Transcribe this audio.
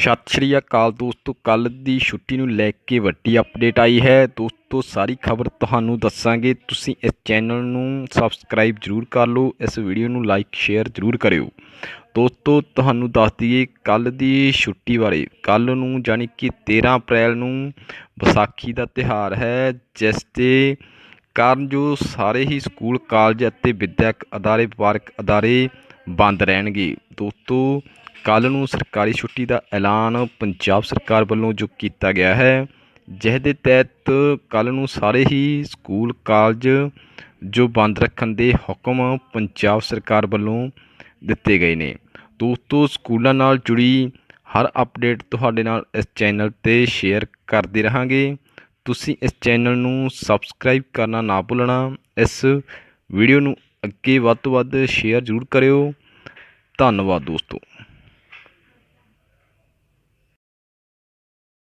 ਸਤਿ ਸ਼੍ਰੀ ਅਕਾਲ ਦੋਸਤੋ ਕੱਲ ਦੀ ਛੁੱਟੀ ਨੂੰ ਲੈ ਕੇ ਵੱਡੀ ਅਪਡੇਟ ਆਈ ਹੈ। ਦੋਸਤੋ, ਸਾਰੀ ਖਬਰ ਤੁਹਾਨੂੰ ਦੱਸਾਂਗੇ। ਤੁਸੀਂ ਇਸ ਚੈਨਲ ਨੂੰ ਸਬਸਕ੍ਰਾਈਬ ਜਰੂਰ ਕਰ ਲਓ, ਇਸ ਵੀਡੀਓ ਨੂੰ ਲਾਈਕ ਸ਼ੇਅਰ ਜਰੂਰ ਕਰਿਓ। ਦੋਸਤੋ, ਤੁਹਾਨੂੰ ਦੱਸ ਦਈਏ ਕੱਲ ਦੀ ਛੁੱਟੀ ਬਾਰੇ। ਕੱਲ ਨੂੰ ਜਾਣੀ ਕਿ 13 ਅਪ੍ਰੈਲ ਨੂੰ ਵਿਸਾਖੀ ਦਾ ਤਿਹਾਰ ਹੈ, ਜਿਸ ਦੇ ਕਾਰਨ ਜੋ ਸਾਰੇ ਹੀ ਸਕੂਲ, ਕਾਲਜ ਅਤੇ ਵਿਦਿਅਕ ਅਦਾਰੇ ਵਪਾਰਕ ਅਦਾਰੇ ਬੰਦ ਰਹਿਣਗੇ। ਦੋਸਤੋ ਕੱਲ ਨੂੰ ਸਰਕਾਰੀ ਛੁੱਟੀ ਦਾ ਐਲਾਨ ਪੰਜਾਬ ਸਰਕਾਰ ਵੱਲੋਂ ਜੋ ਕੀਤਾ ਗਿਆ ਹੈ ਜਿਸ ਦੇ ਤਹਿਤ ਕੱਲ ਨੂੰ ਸਾਰੇ ਹੀ ਸਕੂਲ, ਕਾਲਜ ਜੋ ਬੰਦ ਰੱਖਣ ਦੇ ਹੁਕਮ ਪੰਜਾਬ ਸਰਕਾਰ ਵੱਲੋਂ ਦਿੱਤੇ ਗਏ ਨੇ। ਦੋਸਤੋ, ਸਕੂਲਾਂ ਨਾਲ ਜੁੜੀ ਹਰ ਅਪਡੇਟ ਤੁਹਾਡੇ ਨਾਲ ਇਸ ਚੈਨਲ ਤੇ ਸ਼ੇਅਰ ਕਰਦੇ ਰਹਾਂਗੇ। ਤੁਸੀਂ ਇਸ ਚੈਨਲ ਨੂੰ ਸਬਸਕ੍ਰਾਈਬ ਕਰਨਾ ਨਾ ਭੁੱਲਣਾ। ਇਸ ਵੀਡੀਓ ਨੂੰ ਅੱਗੇ ਵੱਧ ਤੋਂ ਵੱਧ ਸ਼ੇਅਰ ਜ਼ਰੂਰ ਕਰਿਓ। ਧੰਨਵਾਦ ਦੋਸਤੋ।